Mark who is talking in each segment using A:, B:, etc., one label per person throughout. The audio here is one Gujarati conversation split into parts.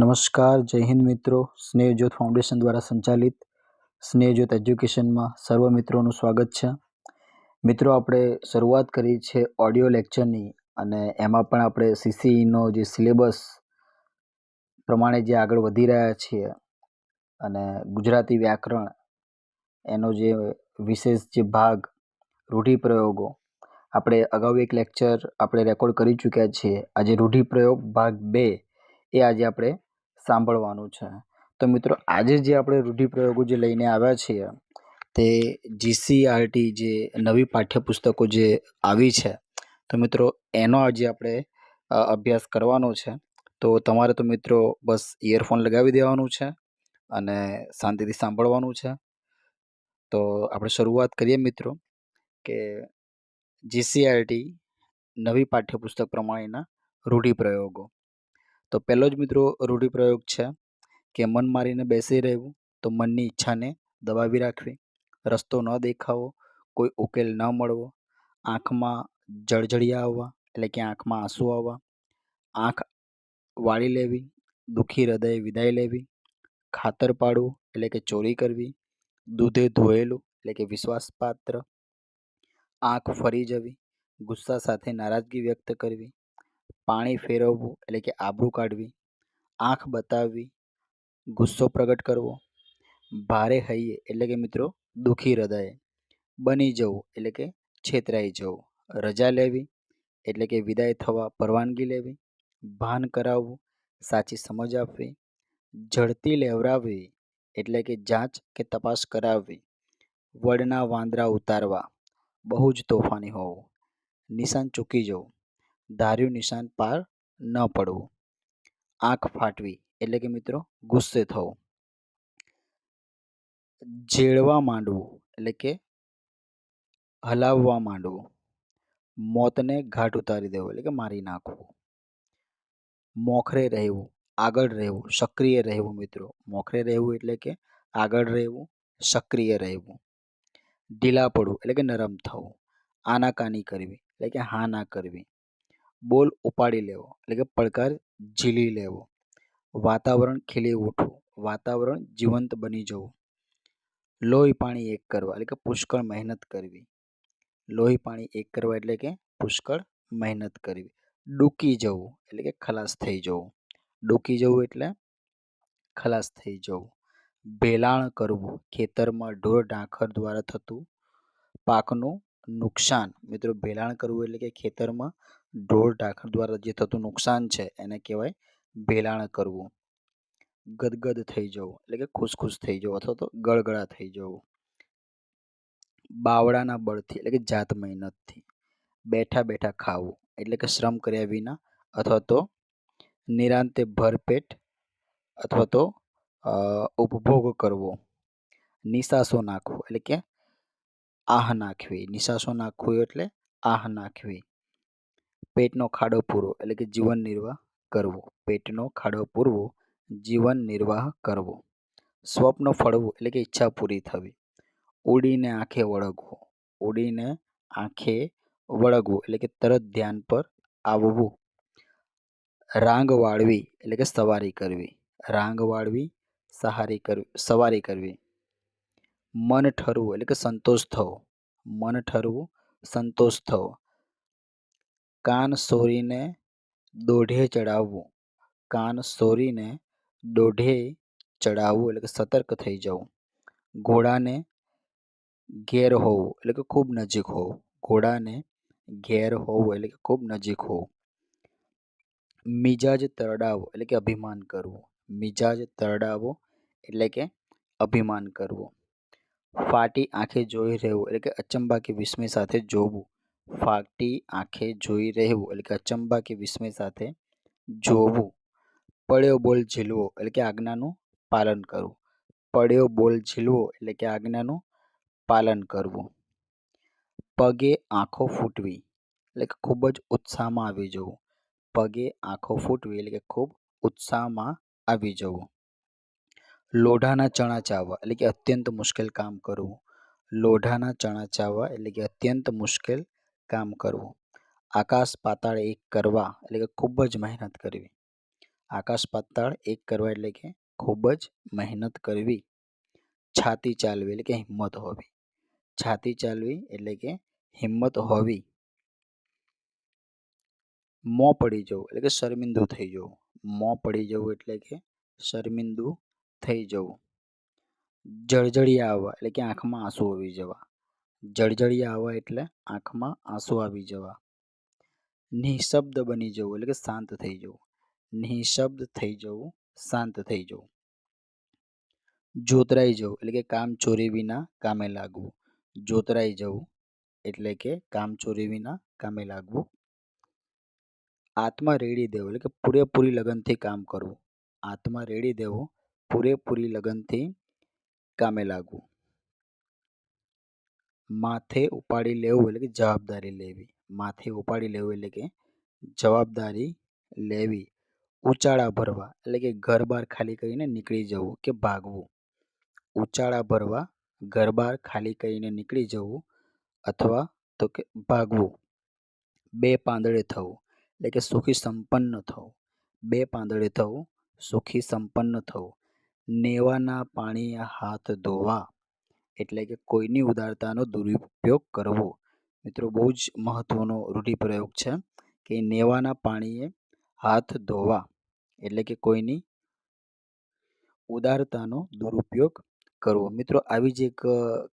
A: નમસ્કાર, જય હિન્દ મિત્રો. સ્નેહજ્યોત ફાઉન્ડેશન દ્વારા સંચાલિત સ્નેહજ્યોત એજ્યુકેશનમાં સર્વ મિત્રોનું સ્વાગત છે. મિત્રો, આપણે શરૂઆત કરી છે ઓડિયો લેક્ચરની અને એમાં પણ આપણે સીસીઈનો જે સિલેબસ પ્રમાણે જે આગળ વધી રહ્યા છીએ અને ગુજરાતી વ્યાકરણ એનો જે વિશેષ જે ભાગ, રૂઢિપ્રયોગો, આપણે અગાઉ એક લેક્ચર આપણે રેકોર્ડ કરી ચૂક્યા છીએ. આજે રૂઢિપ્રયોગ ભાગ બે એ આજે આપણે સાંભળવાનું છે. તો મિત્રો, આજે જે આપણે રૂઢિપ્રયોગો જે લઈને આવ્યા છીએ, તે જીસીઆરટી જે નવી પાઠ્યપુસ્તકો જે આવી છે, તો મિત્રો, એનો આજે આપણે અભ્યાસ કરવાનો છે. તો તમારે તો મિત્રો, બસ ઇયરફોન લગાવી દેવાનું છે અને શાંતિથી સાંભળવાનું છે. તો આપણે શરૂઆત કરીએ મિત્રો, કે જીસીઆરટી નવી પાઠ્યપુસ્તક પ્રમાણેના રૂઢિપ્રયોગો. તો પહેલો જ મિત્રો રૂઢિપ્રયોગ છે કે મન મારીને બેસી રહેવું તો મનની ઈચ્છાને દબાવી રાખવી. રસ્તો ન દેખાવો, કોઈ ઉકેલ ન મળવો, આંખમાં જળજળિયા આવવા એટલે કે આંખમાં આંસુ આવવા, આંખ વાળી લેવી, દુઃખી હૃદય વિદાય લેવી, ખાતર પાડવું એટલે કે ચોરી કરવી, દૂધે ધોયેલું એટલે કે વિશ્વાસપાત્ર, આંખ ફરી જવી, ગુસ્સા સાથે નારાજગી વ્યક્ત કરવી પાણી ફેરવવું એટલે કે આબરૂ કાઢવી, આંખ બતાવવી, ગુસ્સો પ્રગટ કરવો, ભારે હૈયે એટલે કે મિત્રો દુઃખી હૃદયે, બની જવું એટલે કે છેતરાઈ જવું, રજા લેવી એટલે કે વિદાય થવા પરવાનગી લેવી, ભાન કરાવવું, સાચી સમજ આપવી ઝડતી લેવરાવવી એટલે કે જાંચ કે તપાસ કરાવવી, વડના વાંદરા ઉતારવા, બહુ જ તોફાની હોવું, નિશાન ચૂકી જવું. ધાર્યું નિશાન પાર ન પડવું. આંખ ફાટવી એટલે કે મિત્રો ગુસ્સે થવું. જેળવા માંડવું એટલે કે હલાવવા માંડવું. મોતને ઘાટ ઉતારી દેવું એટલે કે મારી નાખવું. મોખરે રહેવું, આગળ રહેવું, સક્રિય રહેવું મિત્રો. મોખરે રહેવું એટલે કે આગળ રહેવું, સક્રિય રહેવું. ઢીલા પડવું એટલે કે નરમ થવું. આનાકાની કરવી એટલે કે હા ના કરવી. બોલ ઉપાડી લેવો, એટલે કે પડકાર ઝીલી લેવો. વાતાવરણ ખીલી ઉઠવું, વાતાવરણ જીવંત બની જવું. લોહી પાણી એક કરવા, એટલે કે પુષ્કળ મહેનત કરવી. લોહી પાણી એક કરવા એટલે કે પુષ્કળ મહેનત કરવી. ડૂકી જવું, એટલે કે ખલાસ થઈ જવું. ડૂકી જવું એટલે ખલાસ થઈ જવું. ભેલાણ કરવું, ખેતરમાં ઢોર ઢાંખર દ્વારા થતું પાકનું નુકસાન. મિત્રો, ભેલાણ કરવું એટલે કે ખેતરમાં ઢોર ઢાંખર દ્વારા જે થતું નુકસાન છે એને કહેવાય ભેલાણ કરવું. ગદગદ થઈ જવું, એટલે કે ખુશખુશ થઈ જવું અથવા તો ગળગળા થઈ જવું. બાવળાના બળથી, એટલે કે જાત મહેનતથી. બેઠા બેઠા ખાવું, એટલે કે શ્રમ કર્યા વિના અથવા તો નિરાંતે ભરપેટ અથવા તો ઉપભોગ કરવો. નિશાસો નાખવો, એટલે કે આહ નાખવી. નિશાસો નાખવું એટલે આહ નાખવી. પેટનો ખાડો પૂરો, એટલે કે જીવન નિર્વાહ કરવો. પેટનો ખાડો પૂરવો જીવન નિર્વાહ કરવો. સ્વપ્ન ફળવું, એટલે કે ઈચ્છા પૂરી થવી. ઉડીને આંખે વળગવું. ઉડીને આંખે વળગવું, એટલે કે તરત ધ્યાન પર આવવું. રાંગ વાળવી, એટલે કે સવારી કરવી. રાંગ વાળવી, સહારી કરવી, સવારી કરવી. મન ઠરવું, એટલે કે સંતોષ થવો. મન ઠરવું, સંતોષ થવો. કાન સોરીને દોઢે ચડાવવું કાન સોરીને દોઢે ચડાવવું એટલે કે સતર્ક થઈ જવું ઘોડાને ઘેર હોવું એટલે કે ખૂબ નજીક હોવું ઘોડાને ઘેર હોવું એટલે કે ખૂબ નજીક હોવું મિજાજ તરડાવો એટલે કે અભિમાન કરવું મિજાજ તરડાવો એટલે કે અભિમાન કરવું ફાટી આંખે જોઈ રહેવું એટલે કે અચંબા કે વિસ્મય સાથે જોવું ફાટી આંખે જોઈ રહેવું એટલે કે અચંબા કે વિસ્મય સાથે જોવું પડ્યો બોલ ઝીલવો એટલે કે આજ્ઞાનું પાલન કરવું પડ્યો બોલ ઝીલવો એટલે કે આજ્ઞાનું પાલન કરવું પગે આંખો ફૂટવી એટલે કે ખૂબ જ ઉત્સાહમાં આવી જવું પગે આંખો ફૂટવી એટલે કે ખૂબ ઉત્સાહમાં આવી જવું લોઢાના ચણા ચાવવા એટલે કે અત્યંત મુશ્કેલ કામ કરવું લોઢાના ચણા ચાવવા એટલે કે અત્યંત મુશ્કેલ કામ કરવું. આકાશ પાતાળ એક કરવા એટલે કે ખૂબ જ મહેનત કરવી. આકાશ પાતાળ એક કરવા એટલે કે ખૂબ જ મહેનત કરવી. છાતી ચાલવી એટલે કે હિંમત હોવી. છાતી ચાલવી એટલે કે હિંમત હોવી. મોં પડી જવું એટલે કે શર્મિંદુ થઈ જવું. મોં પડી જવું એટલે કે શર્મિંદુ થઈ જવું. જળજળિયા આવવા એટલે કે આંખમાં આંસુ આવી જવા. જળજળિયા આવવા એટલે આંખમાં આંસુ આવી જવા. નિઃશબ્દ બની જવું એટલે કે શાંત થઈ જવું. નિઃશબ્દ થઈ જવું, શાંત થઈ જવું. જોતરાઈ જવું એટલે કે કામ ચોરી વિના કામે લાગવું. જોતરાઈ જવું એટલે કે કામ ચોરી વિના કામે લાગવું. આત્મા રેડી દેવો એટલે કે પૂરેપૂરી લગનથી કામ કરવું. આત્મા રેડી દેવો, પૂરેપૂરી લગનથી કામે લાગવું. માથે ઉપાડી લેવું એટલે કે જવાબદારી લેવી. માથે ઉપાડી લેવું એટલે કે જવાબદારી લેવી. ઉચાળા ભરવા એટલે કે ઘર બહાર ખાલી કરીને નીકળી જવું કે ભાગવું. ઉચાળા ભરવા, ઘર બહાર ખાલી કરીને નીકળી જવું અથવા તો કે ભાગવું. બે પાંદડે થવું એટલે કે સુખી સંપન્ન થવું. બે પાંદડે થવું, સુખી સંપન્ન થવું. નેવાના પાણીએ હાથ ધોવા. એટલે કે કોઈની ઉદારતાનો દુરુપયોગ કરવો. મિત્રો, બહુ જ મહત્વનો રૂઢિપ્રયોગ છે કે નેવાના પાણીએ હાથ ધોવા. એટલે કે કોઈની ઉદારતાનો દુરુપયોગ કરવો. મિત્રો, આવી જ એક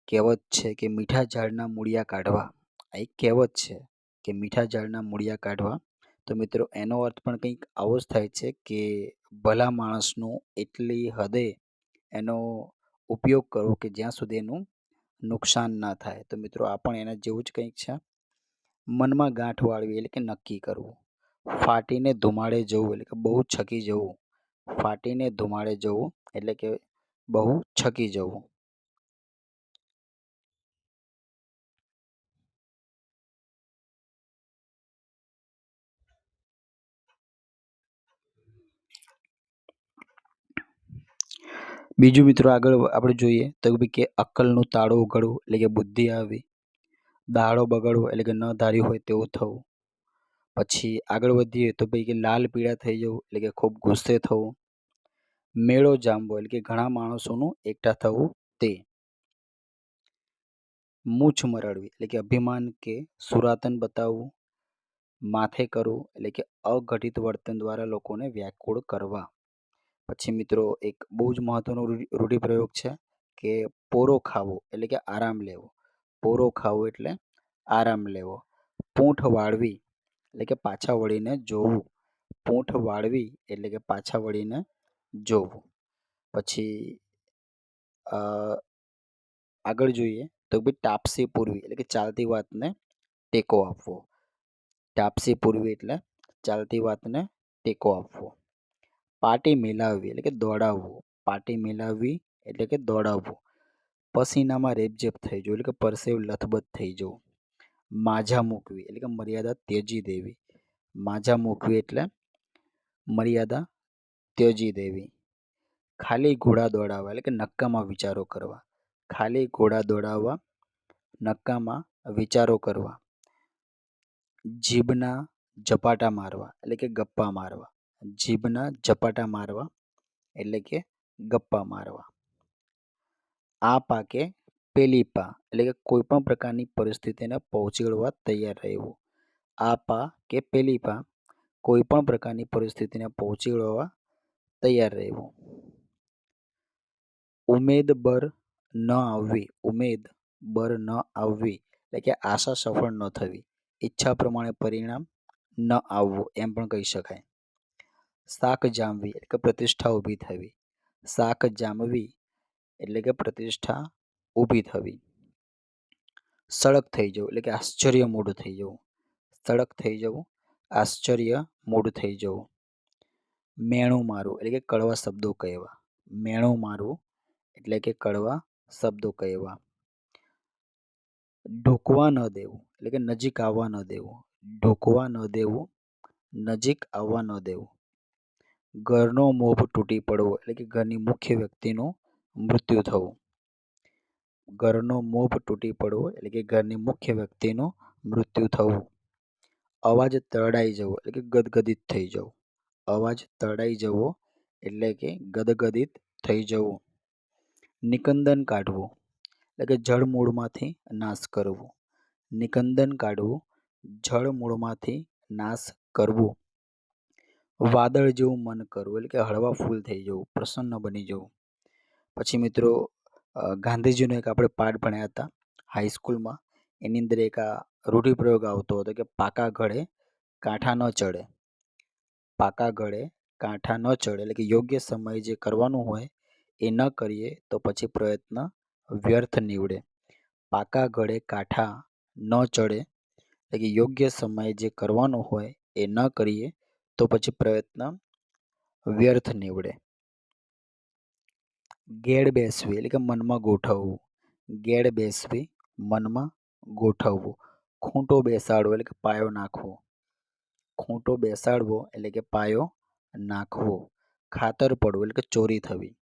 A: કહેવત છે કે મીઠા ઝાડના મૂળિયા કાઢવા. આ એક કહેવત છે કે મીઠા ઝાડના મૂળિયા કાઢવા. તો મિત્રો, એનો અર્થ પણ કંઈક આવો જ થાય છે કે ભલા માણસનું એટલી હદે એનો ઉપયોગ કરવો કે જ્યાં સુધી એનું નુકસાન ના થાય. તો મિત્રો આ પણ એના જેવું જ કંઈક છે. મનમાં ગાંઠ વાળવી એટલે કે નક્કી કરવું. ફાટીને ધુમાડે જવું એટલે કે બહુ છકી જવું. ફાટીને ધુમાડે જવું એટલે કે બહુ છકી જવું. બીજું મિત્રો આગળ આપણે જોઈએ તો ભાઈ કે અક્કલનું તાળું ઉઘડવું એટલે કે બુદ્ધિ આવી. દાડો બગડવો એટલે કે ન ધાર્યું હોય તેવું થવું. પછી આગળ વધીએ તો ભાઈ કે લાલ પીળા થઈ જવું એટલે કે ખૂબ ગુસ્સે થવું. મેળો જામવો એટલે કે ઘણા માણસોનું એકઠા થવું તે. મૂછ મરડવી એટલે કે અભિમાન કે સુરાતન બતાવવું. માથે કરવું એટલે કે અઘટિત વર્તન દ્વારા લોકોને વ્યાકુળ કરવા. પછી મિત્રો એક બહુ જ મહત્વનો રૂઢિપ્રયોગ છે કે પોરો ખાવો એટલે કે આરામ લેવો. પોરો ખાવો એટલે આરામ લેવો. પૂંઠ વાળવી એટલે કે પાછા વળીને જોવું. પૂંઠ વાળવી એટલે કે પાછા વળીને જોવું. પછી આગળ જોઈએ તો ભાઈ ટાપસી પૂરવી એટલે કે ચાલતી વાતને ટેકો આપવો. ટાપસી પૂરવી એટલે ચાલતી વાતને ટેકો આપવો. પાટી મિલાવવી એટલે કે દોડાવવું પાટી મિલાવવી એટલે કે દોડાવવું પસીનામાં રેપઝેપ થઈ જવું એટલે કે પરસેવ લથબથ થઈ જવું માઝા મૂકવી એટલે કે મર્યાદા ત્યજી દેવી માઝા મૂકવી એટલે મર્યાદા ત્યજી દેવી ખાલી ઘોડા દોડાવવા એટલે કે નક્કામાં વિચારો કરવા ખાલી ઘોડા દોડાવવા નક્કામાં વિચારો કરવા જીભના ઝપાટા મારવા એટલે કે ગપ્પા મારવા જીભના ઝપાટા મારવા, એટલે કે ગપ્પા મારવા. આ પાકે પેલી પા, એટલે કે કોઈપણ પ્રકારની પરિસ્થિતિને પહોંચી વળવા તૈયાર રહેવું. આ પા કે પેલી પા, કોઈપણ પ્રકારની પરિસ્થિતિને પહોંચી વળવા તૈયાર રહેવું. ઉમેદ બર ન આવવી, ઉમેદ બર ન આવવી, એટલે કે આશા સફળ ન થવી. ઈચ્છા પ્રમાણે પરિણામ ન આવવું, એમ પણ કહી શકાય. શાક જામવી એટલે કે પ્રતિષ્ઠા ઊભી થવી. શાક જામવી એટલે કે પ્રતિષ્ઠા ઊભી થવી. સળક થઈ જવું એટલે કે આશ્ચર્ય મોડું થઈ જવું. સળક થઈ જવું, આશ્ચર્ય મોડું થઈ જવું. મેણું મારવું એટલે કે કડવા શબ્દો કહેવા. મેણું મારવું એટલે કે કડવા શબ્દો કહેવા. ઢોકવા ન દેવું એટલે કે નજીક આવવા ન દેવું. ઢોકવા ન દેવું, નજીક આવવા ન દેવું. ઘરનો મોભ તૂટી પડવો એટલે કે ઘરની મુખ્ય વ્યક્તિનું મૃત્યુ થવું. ઘરનો મોભ તૂટી પડવો એટલે કે ઘરની મુખ્ય વ્યક્તિનું મૃત્યુ થવું. અવાજ તરડાઈ જવો એટલે કે ગદગદિત થઈ જવું. અવાજ તળાઈ જવો એટલે કે ગદગદિત થઈ જવું. નિકંદન કાઢવું એટલે કે જળમૂળમાંથી નાશ કરવો. નિકંદન કાઢવું જળમૂળમાંથી નાશ કરવું. વાદળ જેવું મન કરવું, એટલે કે હળવા ફૂલ થઈ જવું, પ્રસન્ન બની જવું. પછી મિત્રો ગાંધીજીનો એક આપણે પાઠ ભણ્યા હતા હાઈસ્કૂલમાં એની અંદર એક આ રૂઢિપ્રયોગ આવતો હતો કે પાકા ઘડે કાંઠા ન ચડે. પાકા ઘડે કાંઠા ન ચડે, એટલે કે યોગ્ય સમયે જે કરવાનું હોય એ ન કરીએ તો પછી પ્રયત્ન વ્યર્થ નીવડે. પાકા ઘડે કાંઠા ન ચડે, એટલે કે યોગ્ય સમયે જે કરવાનું હોય એ ન કરીએ તો પછી પ્રયત્ન વ્યર્થ નીવડે. ગેડ બેસવી, એટલે કે મનમાં ગોઠવવું. ગેડ બેસવી, મનમાં ગોઠવવું. ખૂંટો બેસાડવો, એટલે કે પાયો નાખવો. ખૂંટો બેસાડવો, એટલે કે પાયો નાખવો. ખાતર પડવું, એટલે કે ચોરી થવી.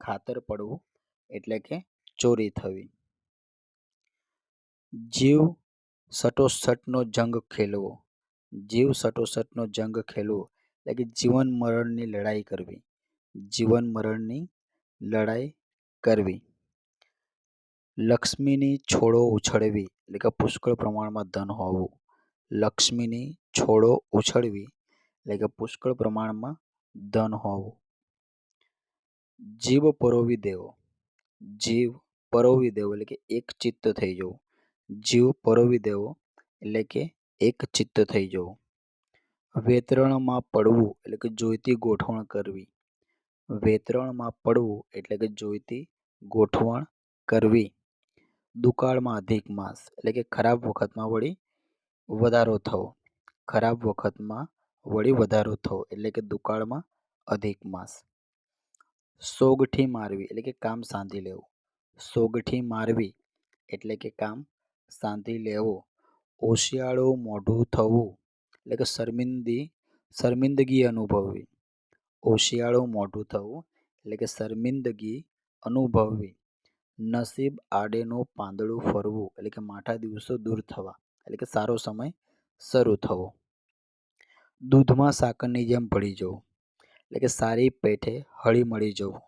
A: ખાતર પડવું, એટલે કે ચોરી થવી. જીવ સટોસટનો જંગ ખેલવો. જીવ સટોસટનો જંગ ખેલવો, એટલે કે જીવન મરણની લડાઈ કરવી. જીવન મરણની લડાઈ કરવી. લક્ષ્મીની છોડો ઉછળવી, એટલે કે પુષ્કળ પ્રમાણમાં ધન હોવું. લક્ષ્મીની છોડો ઉછળવી, એટલે કે પુષ્કળ પ્રમાણમાં ધન હોવું. જીવ પરોવી દેવો. જીવ પરોવી દેવો, એટલે કે એક ચિત્ત થઈ જવું. જીવ પરોવી દેવો, એટલે કે એક ચિત્ત થઈ જવું. વેતરણમાં પડવું એટલે કે જોઈતી ગોઠવણ કરવી. વેતરણમાં પડવું એટલે કે જોઈતી ગોઠવણ કરવી. દુકાળમાં અધિક માસ એટલે કે ખરાબ વખતમાં વળી વધારો થવો. ખરાબ વખતમાં વળી વધારો થવો એટલે કે દુકાળમાં અધિક માસ. સોગઠી મારવી એટલે કે કામ સાંધી લેવું. સોગઠી મારવી એટલે કે કામ સાંધી લેવો. ઓશિયાળું મોઢું થવું, એટલે કે શર્મિંદી, શર્મિંદગી અનુભવવી. ઓશિયાળું મોઢું થવું, એટલે કે શર્મિંદગી અનુભવવી. નસીબ આડેનું પાંદડું ફરવું, એટલે કે માઠા દિવસો દૂર થવા, એટલે કે સારો સમય શરૂ થવો. દૂધમાં સાકરની જેમ ભળી જવું, એટલે કે સારી પેઠે હળી મળી જવું.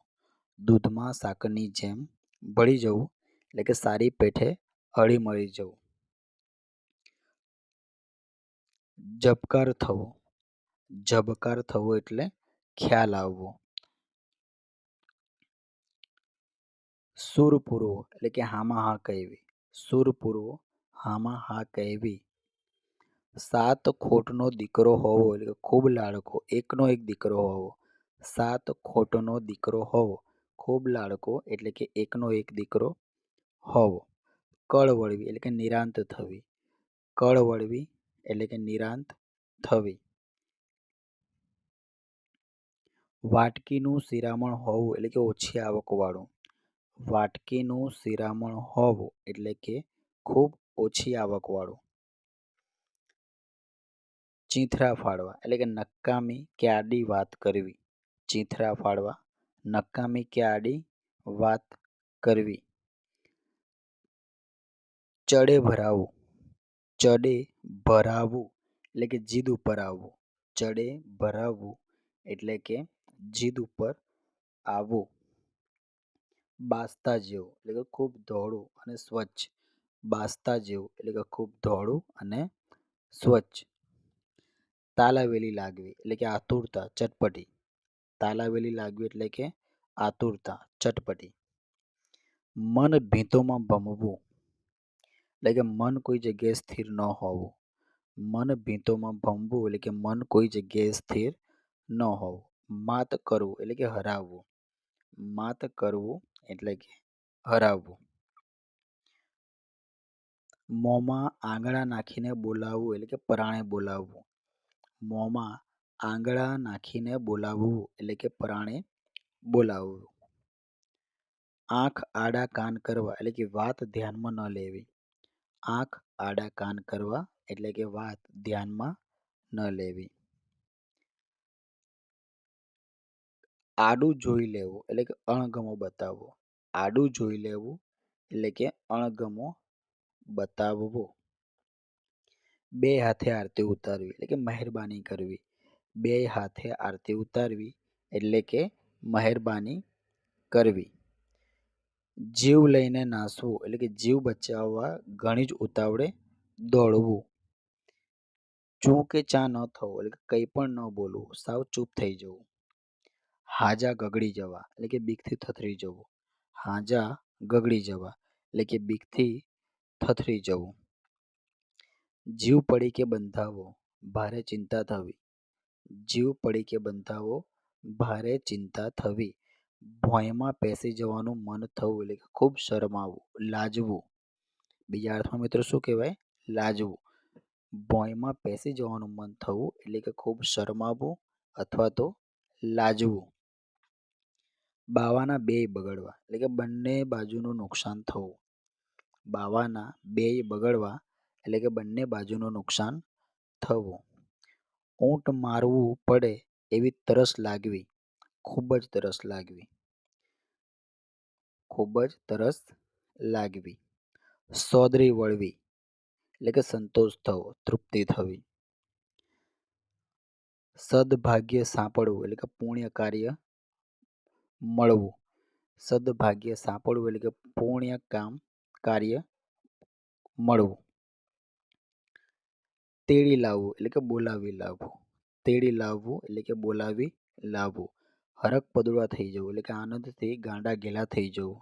A: દૂધમાં સાકરની જેમ ભળી જવું, એટલે કે સારી પેઠે હળી મળી જવું. જબકાર થવો. જબકાર થવો એટલે ખ્યાલ આવવો. સુર પૂરવો એટલે કે હામાં હા કહેવી. સુર પૂરવો, હામાં હા કહેવી. સાત ખોટનો દીકરો હોવો એટલે કે ખૂબ લાડકો, એકનો એક દીકરો હોવો. સાત ખોટનો દીકરો હોવો, ખૂબ લાડકો એટલે કે એકનો એક દીકરો હોવો. કળ વળવી એટલે કે નિરાંત થવી. કળ વળવી એટલે કે નિરાંત થવી. વાટકીનું શિરામણ હોવું એટલે કે ઓછી આવકવાળું વાટકીનું શિરામણ હોવું એટલે કે ખૂબ ઓછી આવકવાળું ચીંથરા ફાડવા એટલે કે નકામી કે આડી વાત કરવી. ચીંથરા ફાડવા નકામી કે આડી વાત કરવી. ચડે ભરાવું. ચડે ભરાવું, એટલે કે જીદ ઉપર આવવું. ચડે ભરાવવું એટલે કે જીદ ઉપર આવવું. બાસ્તા જેવું, એટલે કે ખૂબ ધોળું અને સ્વચ્છ. બાસ્તા જેવું, એટલે કે ખૂબ ધોળું અને સ્વચ્છ. તાલાવેલી લાગવી, એટલે કે આતુરતા, ચટપટી. તાલાવેલી લાગવી, એટલે કે આતુરતા, ચટપટી. મન ભીંતોમાં ભમવું, એટલે કે મન કોઈ જગ્યાએ સ્થિર ન હોવું. મન ભીંતોમાં ભમવું એટલે કે મન કોઈ જગ્યાએ સ્થિર ન હોવું. માત કરવું એટલે કે હરાવવું. માત કરવું એટલે કે હરાવવું. મોંમાં આંગળા નાખીને બોલાવવું એટલે કે પરાણે બોલાવવું. મોંમાં આંગળા નાખીને બોલાવવું એટલે કે પરાણે બોલાવવું. આંખ આડા કાન કરવા એટલે કે વાત ધ્યાનમાં ન લેવી. આંખ આડા કાન કરવા એટલે કે વાત ધ્યાનમાં ન લેવી. આડું જોઈ લેવું એટલે કે અણગમો બતાવવો. આડું જોઈ લેવું એટલે કે અણગમો બતાવવો. બે હાથે આરતી ઉતારવી એટલે કે મહેરબાની કરવી. બે હાથે આરતી ઉતારવી એટલે કે મહેરબાની કરવી. જીવ લઈને નાસવું એટલે કે જીવ બચાવવા ઘણી જ ઉતાવળે દોડવું. ચૂ કે ચા ન થવું એટલે કે કંઈ પણ ન બોલવું, સાવ ચૂપ થઈ જવું. હાજા ગગડી જવા એટલે કે બીકથી થથરી જવું. હાજા ગગડી જવા એટલે કે બીકથી થથરી જવું. જીવ પડી કે બંધાવો, ભારે ચિંતા થવી. જીવ પડી કે બંધાવો, ભારે ચિંતા થવી. ભોંયમાં પેસી જવાનું મન થવું એટલે કે ખૂબ શરમાવું, લાજવું. બીજા અર્થમાં મિત્રો શું કહેવાય? લાજવું. ભોંયમાં પેસી જવાનું મન થવું એટલે કે ખૂબ શરમાવું અથવા તો લાજવું. બાવાના બેય બગડવા એટલે કે બંને બાજુનું નુકસાન થવું. બાવાના બેય બગડવા એટલે કે બંને બાજુનું નુકસાન થવું. ઊંટ મારવું પડે એવી તરસ લાગવી. ખૂબ જ તરસ લાગવી. ખૂબ જ તરસ લાગવી. સોદરી વળવી. એટલે કે સંતોષ થવો, તૃપ્તિ થવી. સદભાગ્ય સાંપડવું એટલે કે પુણ્ય કાર્ય મળવું. સદભાગ્ય સાંપડવું એટલે કે પુણ્ય કામ કાર્ય મળવું. તેડી લાવવું એટલે કે બોલાવી લાવવું. તેડી લાવવું એટલે કે બોલાવી લાવવું. હરક પદુડા થઈ જવું, એટલે કે આનંદથી ગાંડા ઘેલા થઈ જવું.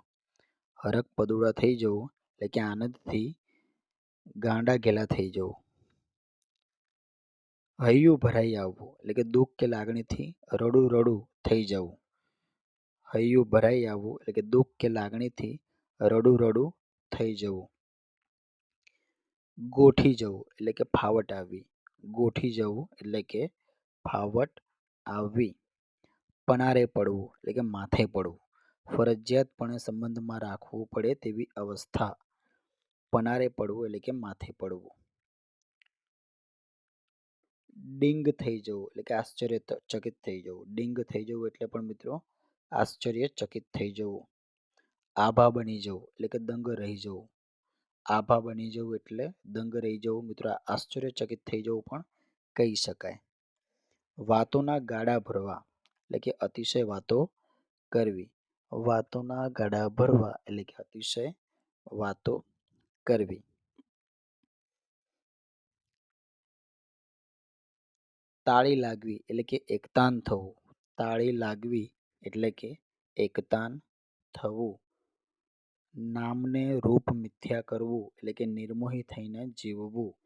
A: હરક પદુડા થઈ જવું, એટલે કે આનંદથી ગાંડા ઘેલા થઈ જવું. હૈયું ભરાઈ આવવું, એટલે કે દુઃખ કે લાગણીથી રડું રડું થઈ જવું. હૈયું ભરાઈ આવવું, એટલે કે દુઃખ કે લાગણીથી રડું રડું થઈ જવું. ગોઠી જવું, એટલે કે ફાવટ આવવી ગોઠી જવું, એટલે કે ફાવટ આવવી પનારે પડવું, એટલે કે માથે પડવું. ફરજિયાતપણે સંબંધમાં રાખવું પડે તેવી અવસ્થા. પનારે પડવું એટલે કે માથે પડવું. ડિંગ થઈ જવું એટલે કે આશ્ચર્યચકિત થઈ જવું. ડિંગ થઈ જવું એટલે પણ મિત્રો આશ્ચર્યચકિત થઈ જવું. આભા બની જવું એટલે કે દંગ રહી જવું. આભા બની જવું એટલે દંગ રહી જવું મિત્રો આશ્ચર્યચકિત થઈ જવું પણ કહી શકાય. વાતોના ગાડા ભરવા. એટલે કે અતિશય વાતો કરવી. વાતોના ગાડા ભરવા એટલે કે અતિશય વાતો કરવી. તાળી લાગવી એટલે કે એકતાન થવું. તાળી લાગવી એટલે કે એકતાન થવું. નામને રૂપ મિથ્યા કરવું એટલે કે નિર્મોહી થઈને જીવવું.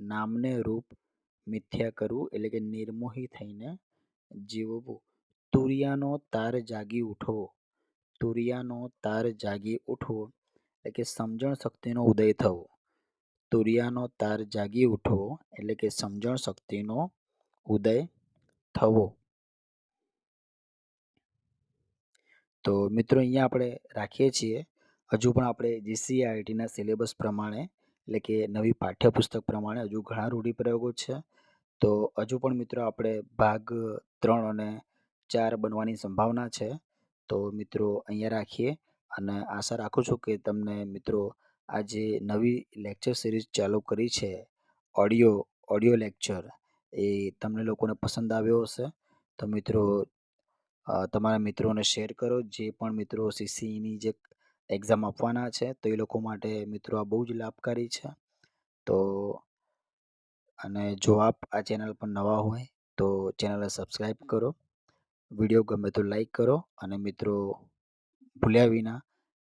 A: નામને રૂપ મિથ્યા કરવું એટલે કે નિર્મોહી થઈને જીવવું. તુરિયાનો તાર જાગી ઉઠવો. તુરિયાનો તાર જાગી ઉઠવો એટલે કે સમજણ શક્તિનો ઉદય થવો. તુરિયાનો તાર જાગી ઉઠવો એટલે કે સમજણ શક્તિનો ઉદય થવો. તો મિત્રો અહીંયા આપણે રાખીએ છીએ. હજુ પણ આપણે જીસીઆઈટીના સિલેબસ પ્રમાણે એટલે કે નવી પાઠ્યપુસ્તક પ્રમાણે હજુ ઘણા રૂઢિપ્રયોગો છે. તો હજુ પણ મિત્રો આપણે ભાગ ત્રણ અને ચાર બનવાની સંભાવના છે. તો મિત્રો, અહીંયા રાખીએ અને આશા રાખું છું કે તમને મિત્રો, આ જે નવી લેક્ચર સિરીઝ ચાલુ કરી છે, ઓડિયો ઓડિયો લેક્ચર, એ તમને લોકોને પસંદ આવ્યો હશે. તો મિત્રો તમારા મિત્રોને શેર કરો. જે પણ મિત્રો સીસીઈની જે એક્ઝામ આપવાના છે, તો એ લોકો માટે મિત્રો આ બહુ જ લાભકારી છે. તો, અને જો આપ આ ચેનલ પર નવા હોય, તો ચેનલને સબસ્ક્રાઈબ કરો. વીડિયો ગમે તો લાઈક કરો અને મિત્રો ભૂલ્યા વિના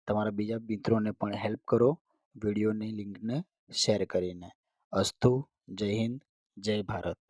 A: તમારા બીજા મિત્રોને પણ હેલ્પ કરો વિડીયોની લિંકને શેર કરીને. અસ્તુ, જય હિન્દ, જય ભારત.